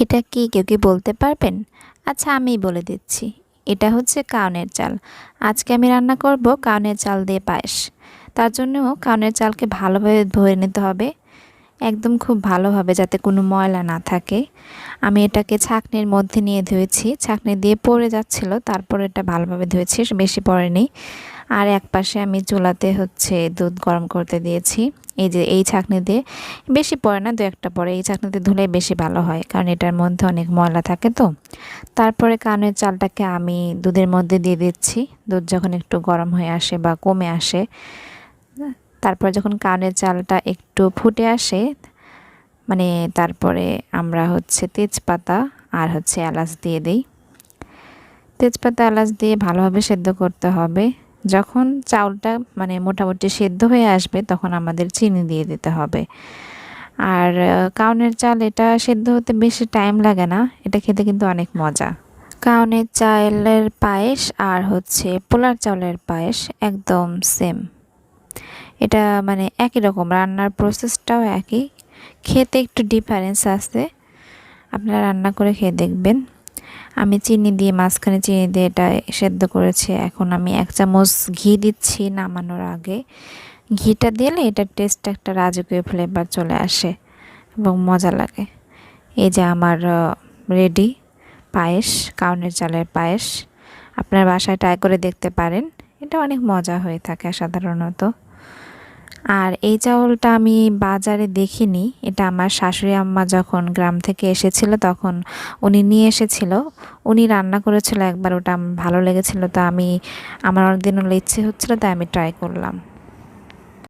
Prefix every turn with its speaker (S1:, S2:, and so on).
S1: এটা কি কেউ কি বলতে পারবেন? আচ্ছা আমিই বলে দিচ্ছি। এটা হচ্ছে কাউনের চাল। আজকে আমি রান্না করব কাউনের চাল দিয়ে পায়েস। তার জন্য কাউনের চালকে ভালোভাবে ধরে নিতে হবে। একদম খুব ভালোভাবে যাতে কোনো ময়লা না থাকে। আমি এটাকে ছাকনির মধ্যে নিয়ে ধুয়েছি। ছাকনি দিয়ে পড়ে যাচ্ছিল, তারপর এটা ভালোভাবে ধুয়েছি, বেশি পড়েনি। আর এক পাশে আমি চুলাতে হচ্ছে দুধ গরম করতে দিয়েছি। এই যে এই ছাকনি দিয়ে বেশি পড়ে না, দু একটা পরে এই ছাকনিতে ধুলে বেশি ভালো হয়, কারণ এটার মধ্যে অনেক ময়লা থাকে তো। তারপরে কানের চালটাকে আমি দুধের মধ্যে দিয়ে দিচ্ছি। দুধ যখন একটু গরম হয়ে আসে বা কমে আসে, তারপর যখন কানের চালটা একটু ফুটে আসে মানে তারপরে আমরা হচ্ছে তেজপাতা আর হচ্ছে এলাচ দিয়ে দিই। তেজপাতা, এলাচ দিয়ে ভালোভাবে সেদ্ধ করতে হবে। যখন চাউলটা মানে মোটামুটি সেদ্ধ হয়ে আসবে তখন আমাদের চিনি দিয়ে দিতে হবে। আর কাউনের চাল এটা সেদ্ধ হতে বেশি টাইম লাগে না, এটা খেতে কিন্তু অনেক মজা। কাউনের চালের পায়েস আর হচ্ছে পোলার চাউলের পায়েস একদম সেম এটা মানে একই রকম, রান্নার প্রসেসটাও একই। খেতে একটু ডিফারেন্স আছে। আপনারা রান্না করে খেয়ে দেখবেন। আমি চিনি দিয়ে মাঝখানে চিনি দিয়ে এটা সেদ্ধ করেছি। এখন আমি এক চামচ ঘি দিচ্ছি নামানোর আগে। ঘিটা দিলে এটার টেস্ট একটা রাজকীয় ফ্লেভার চলে আসে এবং মজা লাগে। এই যে আমার রেডি পায়েস, কাউনের চালের পায়েস। আপনার বাসায় ট্রাই করে দেখতে পারেন। এটা অনেক মজা হয়ে থাকে সাধারণত। আর এই চাউলটা আমি বাজারে দেখিনি। এটা আমার শাশুড়ি আম্মা যখন গ্রাম থেকে এসেছিল তখন উনি নিয়ে এসেছিল। উনি রান্না করেছিল একবার, ওটা ভালো লেগেছিল। তো আমি, আমার অনেকদিন ইচ্ছে হচ্ছিল, তাই আমি ট্রাই করলাম।